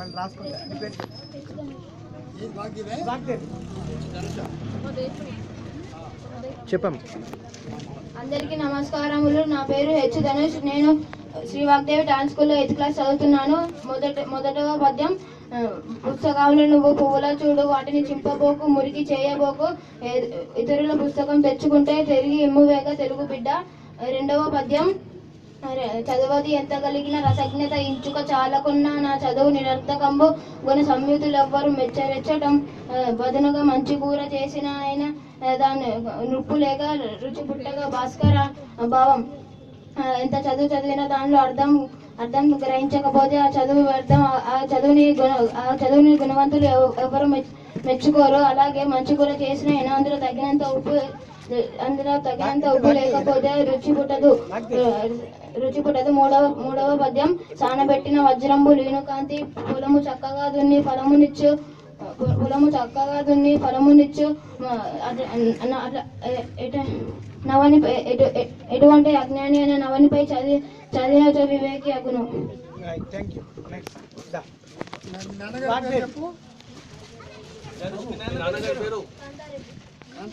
మళ్ళీ రాసుకుంటా. చెప్పు. అందరికీ నమస్కారములు. నా పేరు హెచ్ ధనుష్. నేను శ్రీ వాగ్దేవి డాన్స్ స్కూల్లో ఎయిత్ క్లాస్ చదువుతున్నాను. మొదట మొదటగా పద్యం పుస్తకాలు నువ్వు పువ్వుల చూడు వాటిని చింపబోకు మురికి చేయబోకు ఇతరుల పుస్తకం తెచ్చుకుంటే తిరిగి ఇమ్మువేగ తెలుగు బిడ్డ. రెండవ పద్యం చదవది ఎంత కలిగిన రసజ్ఞత ఇంచుక చాలకున్నా నా చదువు నిరర్థకంబు. గుణ సంయుతులెవ్వరు మెచ్చరెచ్చటం. బదునుగా మంచి కూర చేసిన ఆయన దాని నృప్పు లేక రుచి పుట్టగా భాస్కర భావం. ఎంత చదువు చదివిన దానిలో అర్థం అర్థం గ్రహించకపోతే ఆ చదువు వ్యర్థం ఆ- చదువుని గుణ ఆ చదువుని గుణవంతులు ఎవ- ఎవరు మెచ్- మెచ్చుకోరు. అలాగే మంచి కూర చేసిన అయినా అందులో తగినంత ఉప్పు అందులో తగినంత ఉప్పు లేకపోతే రుచి పుట్టదు. రుచి పుట్టదు. మూడవ మూడవ పద్యం సానబెట్టిన వజ్రంబు లీనుకాంతి పొలము చక్కగా దున్ని ఫలమునిచ్చు పొలము చక్కగా దున్ని ఫలమునిచ్చు నవని ఎటువంటి అజ్ఞాని అనే నవనిపై చదివి చదివిన వివేకి అగును థ్యాంక్ యూ నెక్స్ట్ దా నాన్నగారి పేరు చెప్పు వాగ్దేవి.